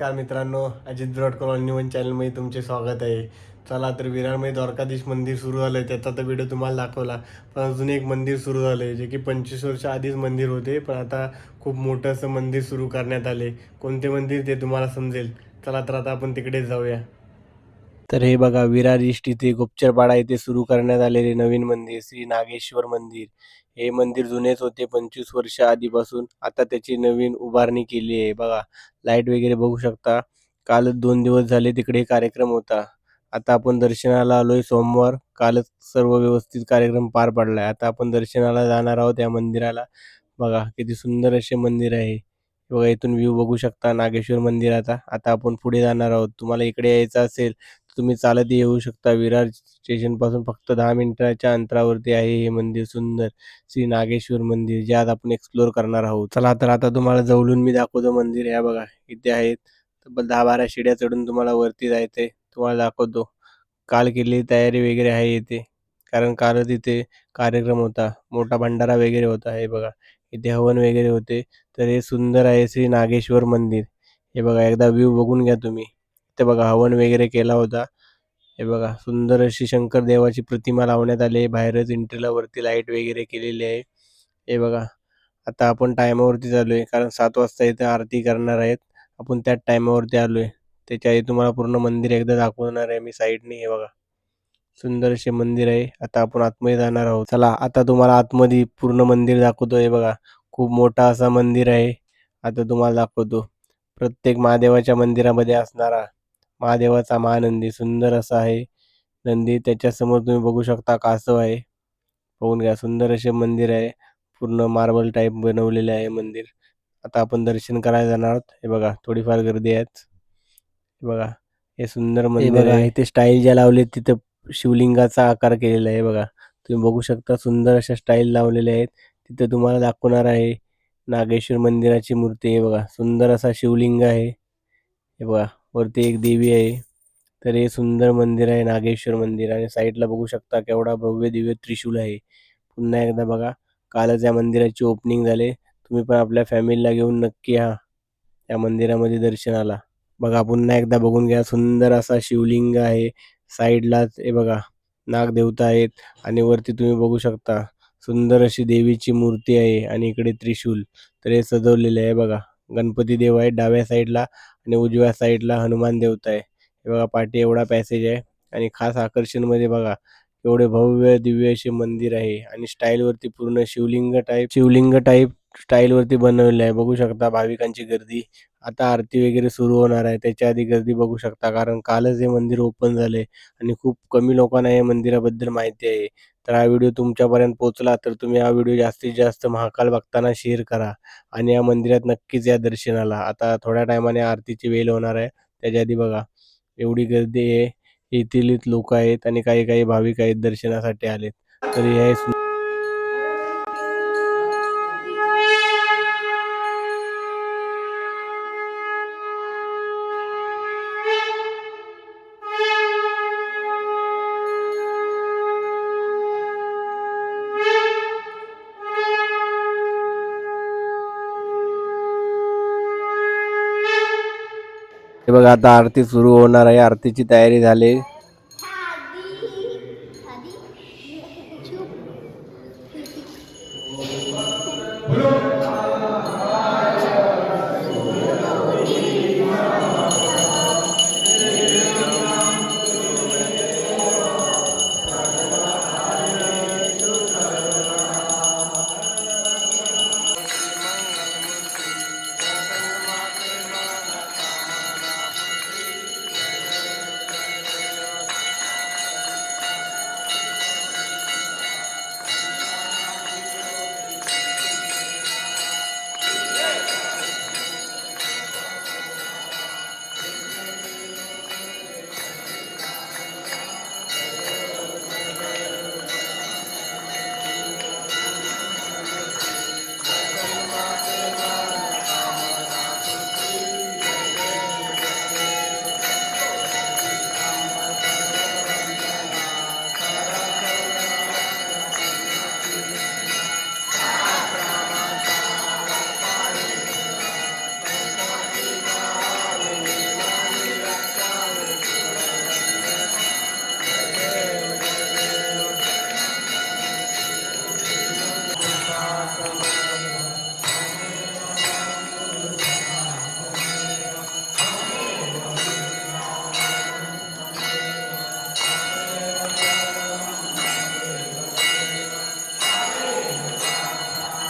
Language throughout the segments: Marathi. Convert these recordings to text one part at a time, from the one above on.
नमस्कार मित्रांनो अजित ब्रॉड कॉलनी वन चॅनलमध्ये तुमचे स्वागत आहे. चला तर विरारमध्ये द्वारकाधीश मंदिर सुरू झालं आहे त्याचा तर व्हिडिओ तुम्हाला दाखवला. पण अजून एक मंदिर सुरू झालं आहे जे की पंचवीस वर्ष आधीच मंदिर होते पण आता खूप मोठं असं मंदिर सुरू करण्यात आले कोणते मंदिर ते तुम्हाला समजेल? चला तर आता आपण तिकडेच जाऊया. तर हे बघा विरार इष्ट इथे गुप्चरपाडा येथे सुरू करण्यात आलेले नवीन मंदिर श्री नागेश्वर मंदिर. हे मंदिर जुनेच होते पंचवीस वर्ष आधीपासून. आता त्याची नवीन उभारणी केली आहे. बघा लाइट वगैरे बघू शकता. कालच दोन दिवस झाले तिकडे कार्यक्रम होता. आता आपण दर्शनाला आलोय सोमवार. कालच सर्व व्यवस्थित कार्यक्रम पार पडलाय. आता आपण दर्शनाला जाणार आहोत या मंदिराला. बघा किती सुंदर असे मंदिर आहे. बघा इथून व्ह्यू बघू शकता नागेश्वर मंदिराचा आता आपण पुढे जाणार आहोत. तुम्हाला इकडे यायचं असेल तुम्ही चालत येऊ शकता. विरार स्टेशनपासून फक्त दहा मिनिटाच्या अंतरावरती आहे हे मंदिर सुंदर. श्री नागेश्वर मंदिर ज्यात आपण एक्सप्लोर करणार आहोत. चला तर आता तुम्हाला जवळून मी दाखवतो मंदिर. ह्या बघा इथे आहेत. तब्बल दहा बारा शिड्या चढून तुम्हाला वरती जायचंय. तुम्हाला दाखवतो. काल केलेली तयारी वगैरे आहे इथे. कारण काल तिथे कार्यक्रम होता. मोठा भंडारा वगैरे होता. हे बघा इथे हवन वगैरे होते. तर हे सुंदर आहे श्री नागेश्वर मंदिर. हे बघा एकदा व्ह्यू बघून घ्या तुम्ही. ते बघा हवन वगैरे केला होता. हे बघा सुंदर अशी शंकर देवाची प्रतिमा लावण्यात आली आहे. बाहेरच एंट्रीला वरती लाइट वगैरे केलेली आहे. हे बघा आता आपण टायमावरती चालू आहे कारण सात वाजता इथे आरती करणार आहेत. आपण त्याच टायमावरती आलो त्याच्या आधी तुम्हाला पूर्ण मंदिर एकदा दाखवणार आहे मी साईडने हे बघा. सुंदर असे मंदिर आहे. आता आपण आतमध्ये जाणार आहोत. चला आता तुम्हाला आतमध्ये पूर्ण मंदिर दाखवतो हे बघा. खूप मोठा असा मंदिर आहे. आता तुम्हाला दाखवतो. प्रत्येक महादेवाच्या मंदिरामध्ये असणारा महादेवाचा महानंदी सुंदर असा आहे. नंदी त्याच्यासमोर तुम्ही बघू शकता कासव आहे. बघून घ्या सुंदर असे मंदिर आहे. पूर्ण मार्बल टाईप बनवलेले आहे मंदिर. आता आपण दर्शन करायला जाणार आहोत. हे बघा थोडीफार गर्दी आहे हे बघा हे सुंदर मंदिर आहे. इथे स्टाईल ज्या लावले तिथं शिवलिंगाचा आकार केलेला आहे. बघा तुम्ही बघू शकता सुंदर अशा स्टाईल लावलेल्या आहेत. तिथं तुम्हाला दाखवणार आहे नागेश्वर मंदिराची मूर्ती आहे. बघा सुंदर असा शिवलिंग आहे. हे बघा. वरती एक देवी आहे. तर हे सुंदर मंदिर आहे नागेश्वर मंदिर. आणि साईडला बघू शकता केवढा भव्य दिव्य त्रिशूल आहे. पुन्हा एकदा बघा कालच या मंदिराची ओपनिंग झाले. तुम्ही पण आपल्या फॅमिलीला घेऊन नक्की या या मंदिरामध्ये दर्शनाला. बघा पुन्हा एकदा बघून घ्या. सुंदर असा शिवलिंग आहे. साईडलाच हे बघा नागदेवता आहेत. आणि वरती तुम्ही बघू शकता सुंदर अशी देवीची मूर्ती आहे. आणि इकडे त्रिशूल. तर हे सजवलेले आहे बघा. गणपती देव आहे डाव्या साईडला आणि उजव्या साईडला हनुमान देवता आहे. हे बघा पाठी एवढा पॅसेज आहे आणि खास आकर्षणमध्ये बघा एवढे भव्य दिव्य असे मंदिर आहे आणि स्टाईलवरती पूर्ण शिवलिंग टाईप शिवलिंग टाईप स्टाईलवरती बनवलेलं आहे. बघू शकता भाविकांची गर्दी. आता आरती वगैरे सुरू होणार आहे. त्याच्या आधी गर्दी बघू शकता कारण कालच हे मंदिर ओपन झाले आणि खूप कमी लोकांना या मंदिराबद्दल माहिती आहे. तर हा व्हिडिओ तुमच्यापर्यंत पोहोचला तर तुम्ही हा व्हिडिओ जास्तीत जास्त महाकाल बघताना शेअर करा आणि या मंदिरात नक्कीच या दर्शनाला. आता थोड्या टायमाने आरतीची वेळ होणार आहे. त्याच्या आधी बघा एवढी गर्दी आहे. येथील लोक आहेत आणि काही काही भाविक आहेत दर्शनासाठी आलेत. तर हे हे बघा आता आरती सुरू होणार आहे आरतीची तयारी झाली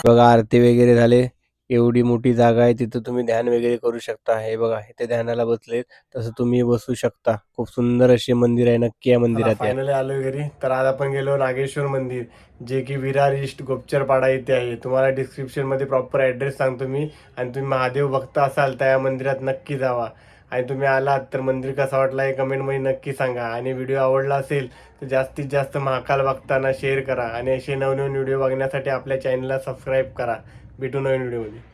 बघा आरती वगैरे झाले. एवढी मोठी जागा आहे तिथं तुम्ही ध्यान वगैरे करू शकता. हे बघा इथे ध्यानाला बसलेत. तसं तुम्ही बसू शकता. खूप सुंदर असे मंदिर आहे नक्की या मंदिरात फायनली आलो घरी. तर आज आपण गेलो नागेश्वर मंदिर जे की विरार ईस्ट गोपचरपाडा येथे आहे. तुम्हाला डिस्क्रिप्शनमध्ये प्रॉपर ऍड्रेस सांगतो मी. आणि तुम्ही महादेव भक्त असाल तर या मंदिरात नक्की जावा. आणि तुम्ही आलात तर मंदिर कसा वाटला हे कमेंटमध्ये नक्की सांगा. आणि व्हिडिओ आवडला असेल तर जास्तीत जास्त महाकाल बघताना शेअर करा. आणि असे नवनवीन व्हिडिओ बघण्यासाठी आपल्या चॅनलला सबस्क्राईब करा. भेटू नवीन व्हिडिओमध्ये